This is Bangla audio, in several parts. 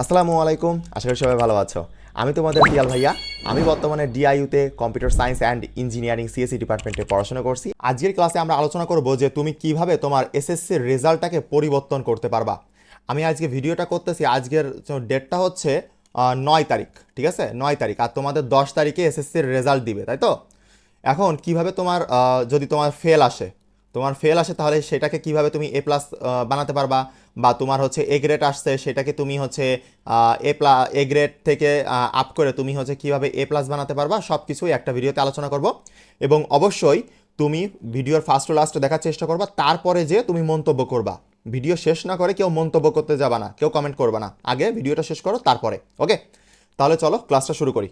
আসসালামু আলাইকুম, আশা করি সবাই ভালো আছো। আমি তোমাদের পিয়াল ভাইয়া। আমি বর্তমানে ডিআইইউতে computer science and engineering CSC ডিপার্টমেন্টে পড়াশোনা করছি। আজকের ক্লাসে আমরা আলোচনা করব যে তুমি কীভাবে তোমার এসএসসির রেজাল্টটাকে পরিবর্তন করতে পারবা। আমি আজকে ভিডিওটা করতেছি, আজকের ডেটটা হচ্ছে নয় তারিখ, ঠিক আছে? নয় তারিখ, আর তোমাদের দশ তারিখে এসএসসির রেজাল্ট দিবে, তাই তো? এখন কীভাবে তোমার যদি তোমার ফেল আসে তোমার ফেল আসে, তাহলে সেটাকে কীভাবে তুমি এ প্লাস বানাতে পারবা? বা তোমার হচ্ছে এ গ্রেড আসছে, সেটাকে তুমি হচ্ছে এ প্লা এ গ্রেড থেকে আপ করে তুমি হচ্ছে কীভাবে এ প্লাস বানাতে পারবা? সব কিছুই একটা ভিডিওতে আলোচনা করব। এবং অবশ্যই তুমি ভিডিওর ফার্স্ট ও লাস্ট দেখার চেষ্টা করবা, তারপরে যে তুমি মন্তব্য করবা। ভিডিও শেষ না করে কেউ মন্তব্য করতে যাবা না, কেউ কমেন্ট করবা না। আগে ভিডিওটা শেষ করো, তারপরে। ওকে তাহলে চলো ক্লাসটা শুরু করি।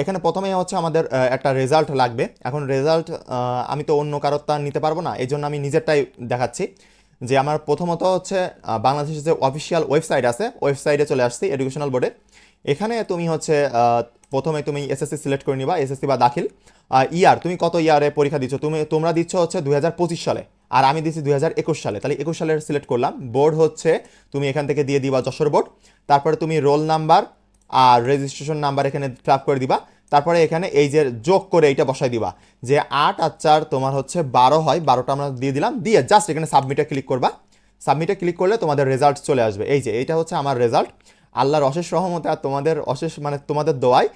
এখানে প্রথমেই হচ্ছে আমাদের একটা রেজাল্ট লাগবে। এখন রেজাল্ট আমি তো অন্য কারোর তা নিতে পারব না এই জন্য আমি নিজেরটাই দেখাচ্ছি। যে আমার প্রথমত হচ্ছে বাংলাদেশের যে অফিসিয়াল ওয়েবসাইট আছে ওয়েবসাইটে চলে আসছি এডুকেশনাল বোর্ডে এখানে তুমি হচ্ছে প্রথমে তুমি এসএসসি সিলেক্ট করে নিবা এসএসসি বা দাখিল। ইয়ার তুমি কত ইয়ারে পরীক্ষা দিচ্ছ? তুমি, তোমরা দিচ্ছ হচ্ছে দু হাজার পঁচিশ সালে, আর আমি দিচ্ছি দু হাজার একুশ সালে। তাহলে একুশ সালের সিলেক্ট করলাম। বোর্ড হচ্ছে, তুমি এখান থেকে দিয়ে দিবা যশোর বোর্ড তারপরে তুমি রোল নাম্বার আর রেজিস্ট্রেশন নাম্বার এখানে ফিল করে দিবা। তারপরে এখানে এই যে যোগ করে এইটা বসাই দিবা, যে আট আর চার তোমার হচ্ছে বারো হয়, বারোটা আমরা দিয়ে দিলাম, দিয়ে জাস্ট এখানে সাবমিটে ক্লিক করবা। সাবমিটে ক্লিক করলে তোমাদের রেজাল্ট চলে আসবে। এই যে, এইটা হচ্ছে আমার রেজাল্ট আল্লাহর অশেষ রহমতে আর তোমাদের অশেষ মানে তোমাদের দোয়ায়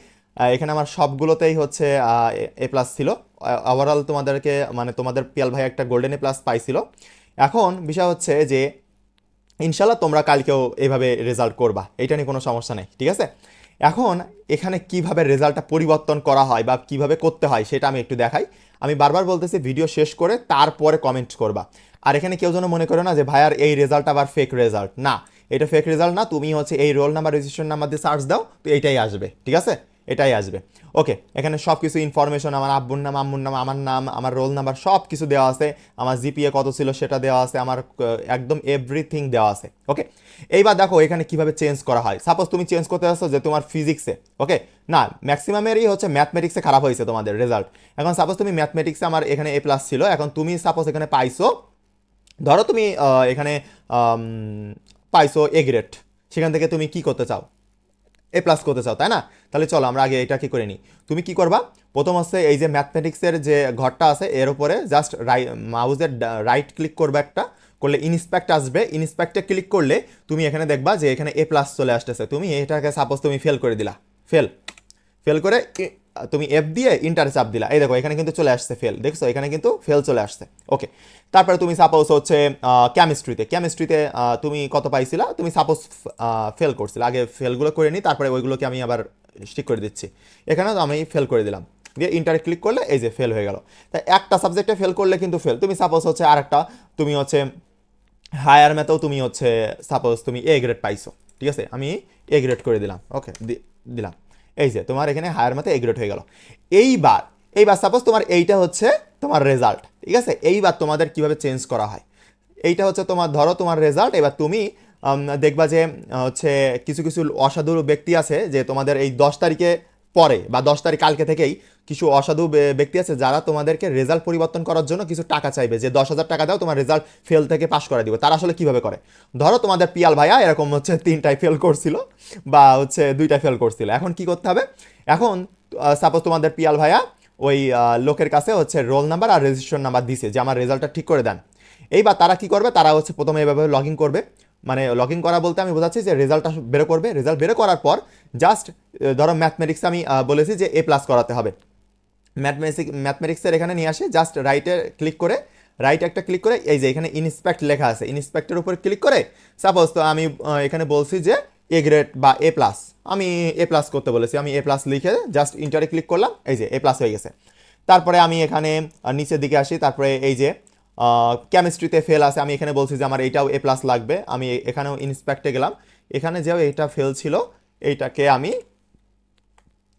এখানে আমার সবগুলোতেই হচ্ছে এ প্লাস ছিল। ওভারঅল তোমাদেরকে মানে তোমাদের পিয়াল ভাই একটা গোল্ডেন এ প্লাস পাইছিল। এখন বিষয় হচ্ছে যে ইনশাল্লাহ তোমরা কালকেও এইভাবে রেজাল্ট করবা। এটা নিয়ে কোনো সমস্যা নেই, ঠিক আছে? এখন এখানে কীভাবে রেজাল্টটা পরিবর্তন করা হয় বা কীভাবে করতে হয় সেটা আমি একটু দেখাই। আমি বারবার বলতেছি ভিডিও শেষ করে তারপরে কমেন্ট করবা। আর এখানে কেউ যেন মনে করো না যে, ভাইয়ার এই রেজাল্ট আবার ফেক রেজাল্ট না, এটা ফেক রেজাল্ট না, তুমি হচ্ছে এই রোল নাম্বার রেজিস্ট্রেশন নাম্বার দিয়ে সার্চ দাও, তো এইটাই আসবে, ঠিক আছে? এটাই আসবে। ওকে এখানে সব কিছু ইনফরমেশন আমার আব্বুর নাম, আম্মুর নাম, আমার নাম, আমার রোল নাম্বার সব কিছু দেওয়া আছে। আমার জিপিএ কত ছিল সেটা দেওয়া আছে। আমার একদম এভরিথিং দেওয়া আছে। ওকে এইবার দেখো এখানে কীভাবে চেঞ্জ করা হয়। সাপোজ তুমি চেঞ্জ করতে আসছো যে তোমার ফিজিক্সে ওকে না ম্যাক্সিমামেরই হচ্ছে ম্যাথমেটিক্সে খারাপ হয়েছে তোমাদের রেজাল্ট এখন সাপোজ তুমি ম্যাথমেটিক্সে আমার এখানে এ প্লাস ছিল। এখন তুমি সাপোজ এখানে পাইছো। ধরো তুমি এখানে পাইছো এ গ্রেড সেখান থেকে তুমি কি করতে চাও? এ প্লাস করতে চাও, তাই না? তাহলে চলো আমরা আগে এটা কি করে নিই? তুমি কি করবা? প্রথম হচ্ছে এই যে ম্যাথমেটিক্সের যে ঘরটা আছে, এর উপরে জাস্ট রাই মাউজের রাইট ক্লিক করবে একটা, করলে ইনস্পেক্ট আসবে। ইনস্পেক্টে ক্লিক করলে তুমি এখানে দেখবা যে এখানে এ প্লাস চলে আসতেছে। তুমি এটাকে সাপোজ তুমি ফেল করে দিলা। ফেল ফেল করে তুমি এফ দিয়ে ইন্টার চাপ দিলা। এই দেখো, এখানে কিন্তু চলে আসছে ফেল দেখছ? এখানে কিন্তু ফেল চলে আসছে। ওকে তারপরে তুমি সাপোজ হচ্ছে কেমিস্ট্রিতে কেমিস্ট্রিতে তুমি কত পাইছিলা? তুমি সাপোজ ফেল করছিলে। আগে ফেলগুলো করে নিই তারপরে ওইগুলোকে আমি আবার স্টিক করে দিচ্ছি। এখানেও আমি ফেল করে দিলাম। দিয়ে ইন্টারে ক্লিক করলে এই যে ফেল হয়ে গেল। তাই একটা সাবজেক্টে ফেল করলে কিন্তু ফেল তুমি সাপোজ হচ্ছে আরেকটা, তুমি হচ্ছে হায়ার ম্যাথেও তুমি হচ্ছে সাপোজ তুমি এ গ্রেড পাইছো। ঠিক আছে? আমি এ গ্রেড করে দিলাম। ওকে দিলাম। এই যে, তোমার এখানে হায়ার ম্যাথে এগ্রেড হয়ে গেল। এইবার এইবার সাপোজ তোমার এইটা হচ্ছে তোমার রেজাল্ট ঠিক আছে? এইবার তোমাদের কীভাবে চেঞ্জ করা হয়? এইটা হচ্ছে তোমার, ধরো তোমার রেজাল্ট এবার তুমি দেখবা যে হচ্ছে কিছু কিছু অসাধু ব্যক্তি আছে যে তোমাদের এই দশ তারিখে পরে বা দশ তারিখ কালকে থেকেই কিছু অসাধু ব্যক্তি আছে যারা তোমাদেরকে রেজাল্ট পরিবর্তন করার জন্য কিছু টাকা চাইবে। যে দশ হাজার টাকা দাও, তোমার রেজাল্ট ফেল থেকে পাশ করে দিবে। তারা আসলে কীভাবে করে? ধরো তোমাদের পিয়াল ভাইয়া এরকম হচ্ছে তিনটায় ফেল করছিল বা হচ্ছে দুইটায় ফেল করছিল। এখন কি করতে হবে? এখন সাপোজ তোমাদের পিয়াল ভাইয়া ওই লোকের কাছে হচ্ছে রোল নাম্বার আর রেজিস্ট্রেশন নাম্বার দিছে যে আমার রেজাল্টটা ঠিক করে দেন। এইবার তারা কি করবে? তারা হচ্ছে প্রথমে এভাবে লগ ইন করবে। মানে লগ ইন করা বলতে আমি বোঝাচ্ছি যে রেজাল্টটা বেরো করবে। রেজাল্ট বেরো করার পর জাস্ট ধরো ম্যাথমেটিক্স আমি বলেছি যে এ প্লাস করাতে হবে। ম্যাথমেটিক্স ম্যাথমেটিক্সের এখানে নিয়ে আসে জাস্ট রাইটে ক্লিক করে রাইট একটা ক্লিক করে, এই যে এখানে ইনস্পেক্ট লেখা আছে। ইনস্পেক্টের উপর ক্লিক করে সাপোজ তো আমি এখানে বলছি যে এ গ্রেড বা এ প্লাস আমি এ প্লাস করতে বলেছি। আমি এ প্লাস লিখে জাস্ট ইন্টারে ক্লিক করলাম, এই যে এ প্লাস হয়ে গেছে। তারপরে আমি এখানে নিচের দিকে আসি। তারপরে এই যে কেমিস্ট্রিতে ফেল আছে। আমি এখানে বলছি যে আমার এইটাও এ প্লাস লাগবে। আমি এখানেও ইন্সপেক্টে গেলাম। এখানে যেও এটা ফেল ছিল, এইটাকে আমি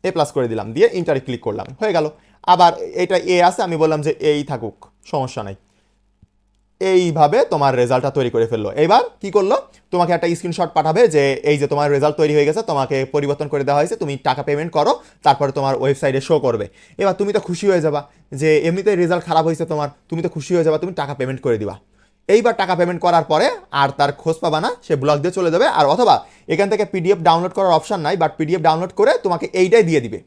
এ প্লাস করে দিলাম। দিয়ে ইন্টারে ক্লিক করলাম। হয়ে গেল। আবার এটা এ আছে, আমি বললাম যে এই থাকুক। সমস্যা নাই। এইভাবে তোমার রেজাল্টটা তৈরি করে ফেলল। এবার কি করল? তোমাকে একটা স্ক্রিনশট পাঠাবে যে এই যে তোমার রেজাল্ট তৈরি হয়ে গেছে, তোমাকে পরিবর্তন করে দেওয়া হয়েছে, তুমি টাকা পেমেন্ট করো, তারপরে তোমার ওয়েবসাইটে শো করবে। এবার তুমি তো খুশি হয়ে যাবা যে এমনিতেই রেজাল্ট খারাপ হয়েছে তোমার, তুমি তো খুশি হয়ে যাবা, তুমি টাকা পেমেন্ট করে দিবা। এইবার টাকা পেমেন্ট করার পরে আর তার খোঁজ পাবা না, সে ব্লক দিয়ে চলে যাবে, আর অথবা এখান থেকে পিডিএফ ডাউনলোড করার অপশন নাই বাট পিডিএফ ডাউনলোড করে তোমাকে এইটাই দিয়ে দিবে।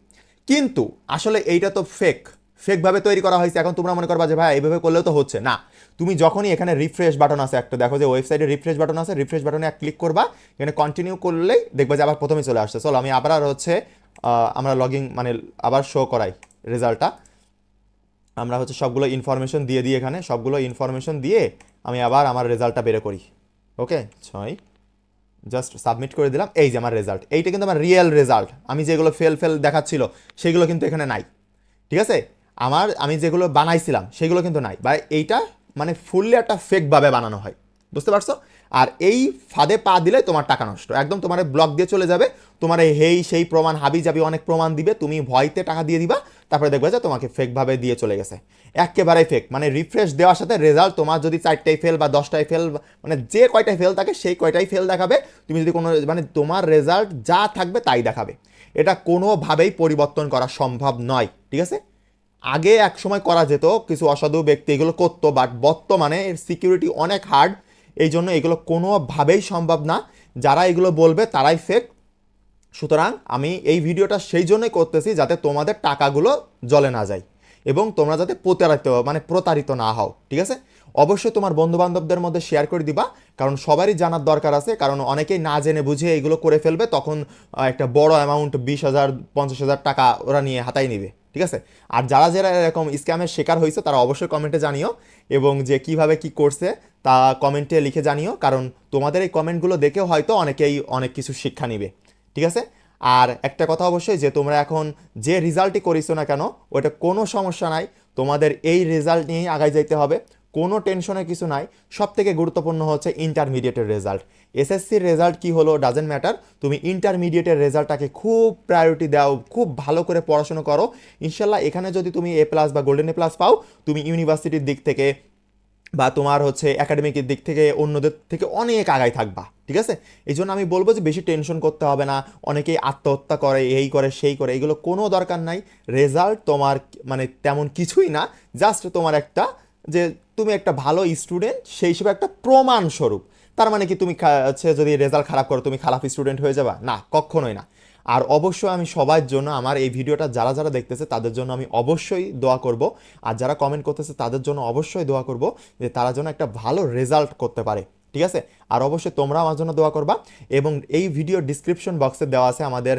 কিন্তু আসলে এইটা তো ফেক ফেকভাবে তৈরি করা হয়েছে, এখন তোমরা মনে করবা যে, ভাই এইভাবে করলেও তো হচ্ছে। না, তুমি যখনই এখানে রিফ্রেশ বাটন আছে একটা, দেখো যে ওয়েবসাইটে রিফ্রেশ বাটন আছে রিফ্রেশ বাটনে এক ক্লিক করবা, এখানে কন্টিনিউ করলেই দেখবা যে আবার প্রথমে চলে আসছে। চলো, আমি আবার আর হচ্ছে আমরা লগিং মানে আবার শো করাই রেজাল্টটা আমরা হচ্ছে সবগুলো ইনফরমেশন দিয়ে দিই এখানে, সবগুলো ইনফরমেশন দিয়ে আমি আবার আমার রেজাল্টটা বের করি। ওকে ছয় জাস্ট সাবমিট করে দিলাম, এই যে আমার রেজাল্ট এইটা কিন্তু আমার রিয়েল রেজাল্ট আমি যেগুলো ফেল ফেল দেখাচ্ছিল, সেগুলো কিন্তু এখানে নাই। ঠিক আছে? আমার আমি যেগুলো বানাইছিলাম, সেগুলো কিন্তু নাই। বা এইটা মানে ফুললি একটা ফেকভাবে বানানো হয়। বুঝতে পারছ? আর এই ফাঁদে পা দিলে তোমার টাকা নষ্ট। একদম তোমার ব্লক দিয়ে চলে যাবে। তোমার এই হেই সেই প্রমাণ হাবি যাবি অনেক প্রমাণ দিবে। তুমি ভয়তে টাকা দিয়ে দিবা, তারপরে দেখবে যে তোমাকে ফেকভাবে দিয়ে চলে গেছে। একেবারেই ফেক মানে রিফ্রেশ দেওয়ার সাথে রেজাল্ট তোমার যদি চারটাই ফেল বা দশটায় ফেল মানে যে কয়টাই ফেল থাকে, সেই কয়টাই ফেল দেখাবে। তুমি যদি কোনো মানে তোমার রেজাল্ট যা থাকবে তাই দেখাবে। এটা কোনোভাবেই পরিবর্তন করা সম্ভব নয়। ঠিক আছে? আগে এক সময় করা যেত কিছু অসাধু ব্যক্তি, এগুলো করতো বাট বর্তমানে এর সিকিউরিটি অনেক হার্ড এই জন্য এগুলো কোনোভাবেই সম্ভব না। যারা এগুলো বলবে তারাই ফেক সুতরাং আমি এই ভিডিওটা সেই জন্যই করতেছি যাতে তোমাদের টাকাগুলো জলে না যায় এবং তোমরা যাতে প্রতারিত মানে প্রতারিত না হও, ঠিক আছে? অবশ্যই তোমার বন্ধু বান্ধবদের মধ্যে শেয়ার করে দিবা, কারণ সবারই জানার দরকার আছে, কারণ অনেকেই না জেনে বুঝে এগুলো করে ফেলবে, তখন একটা বড় অ্যামাউন্ট বিশ হাজার, পঞ্চাশ হাজার টাকা ওরা নিয়ে হাতায় নিবে, ঠিক আছে? আর যারা যারা এরকম স্ক্যামের শিকার হয়েছে, তারা অবশ্যই কমেন্টে জানিও, এবং যে কীভাবে কি করছে, তা কমেন্টে লিখে জানিও, কারণ তোমাদের এই কমেন্টগুলো দেখেও হয়তো অনেকেই অনেক কিছু শিক্ষা নিবে, ঠিক আছে? আর একটা কথা অবশ্যই, যে তোমরা এখন যে রেজাল্টই করিছো না কেন ওটা কোনো সমস্যা নাই, তোমাদের এই রেজাল্ট নিয়েই আগায় যাইতে হবে কোনো টেনশনের কিছু নাই। সব থেকে গুরুত্বপূর্ণ হচ্ছে ইন্টারমিডিয়েটের রেজাল্ট এসএসসির রেজাল্ট কি হলো ডাজেন্ট ম্যাটার তুমি ইন্টারমিডিয়েটের রেজাল্টটাকে খুব প্রায়োরিটি দাও, খুব ভালো করে পড়াশোনা করো। ইনশাল্লাহ এখানে যদি তুমি এ প্লাস বা গোল্ডেন এ প্লাস পাও, তুমি ইউনিভার্সিটির দিক থেকে বা তোমার হচ্ছে একাডেমিকের দিক থেকে অন্যদের থেকে অনেক আগায় থাকবা, ঠিক আছে? এই জন্য আমি বলব যে বেশি টেনশন করতে হবে না। অনেকেই আত্মহত্যা করে, এই করে, সেই করে, এগুলো কোনো দরকার নাই। রেজাল্ট তোমার মানে তেমন কিছুই না। জাস্ট তোমার একটা যে তুমি একটা ভালো স্টুডেন্ট সেই হিসেবে একটা প্রমাণস্বরূপ। তার মানে কি তুমি হচ্ছে যদি রেজাল্ট খারাপ করো, তুমি খারাপ স্টুডেন্ট হয়ে যাবা? না, কখনোই না। আর অবশ্যই আমি সবার জন্য আমার এই ভিডিওটা যারা যারা দেখতেছে, তাদের জন্য আমি অবশ্যই দোয়া করব। আর যারা কমেন্ট করতেছে, তাদের জন্য অবশ্যই দোয়া করব যে তারা যেন একটা ভালো রেজাল্ট করতে পারে। ঠিক আছে? আর অবশ্যই তোমরা আমার জন্য দোয়া করবা। এবং এই ভিডিও ডিসক্রিপশন বক্সে দেওয়া আছে আমাদের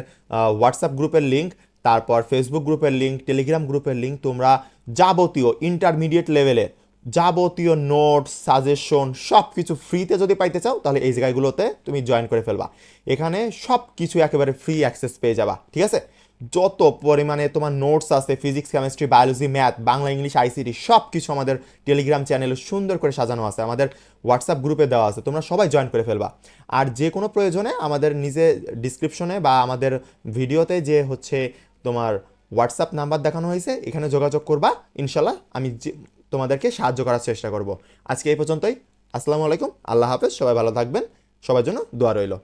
হোয়াটসঅ্যাপ গ্রুপের লিঙ্ক তারপর ফেসবুক গ্রুপের লিঙ্ক টেলিগ্রাম গ্রুপের লিঙ্ক তোমরা যাবতীয় ইন্টারমিডিয়েট লেভেলের যাবতীয় নোট সাজেশন সব কিছু ফ্রিতে যদি পাইতে চাও, তাহলে এই জায়গাগুলোতে তুমি জয়েন করে ফেলবা। এখানে সব কিছু একেবারে ফ্রি অ্যাক্সেস পেয়ে যাবা, ঠিক আছে? যত পরিমাণে তোমার নোটস আছে physics chemistry biology math Bangla English ICT সব কিছু আমাদের টেলিগ্রাম চ্যানেলে সুন্দর করে সাজানো আছে, আমাদের হোয়াটসঅ্যাপ গ্রুপে দেওয়া আছে, তোমরা সবাই জয়েন করে ফেলবা। আর যে কোনো প্রয়োজনে আমাদের নিজে ডিসক্রিপশনে বা আমাদের ভিডিওতে যে হচ্ছে তোমার হোয়াটসঅ্যাপ নাম্বার দেখানো হয়েছে, এখানে যোগাযোগ করবা, ইনশাল্লাহ আমি তোমাদেরকে সাহায্য করার চেষ্টা করব। আজকে এই পর্যন্তই। আসসালামু আলাইকুম। আল্লাহ হাফেজ। সবাই ভালো থাকবেন। সবার জন্য দোয়া রইল।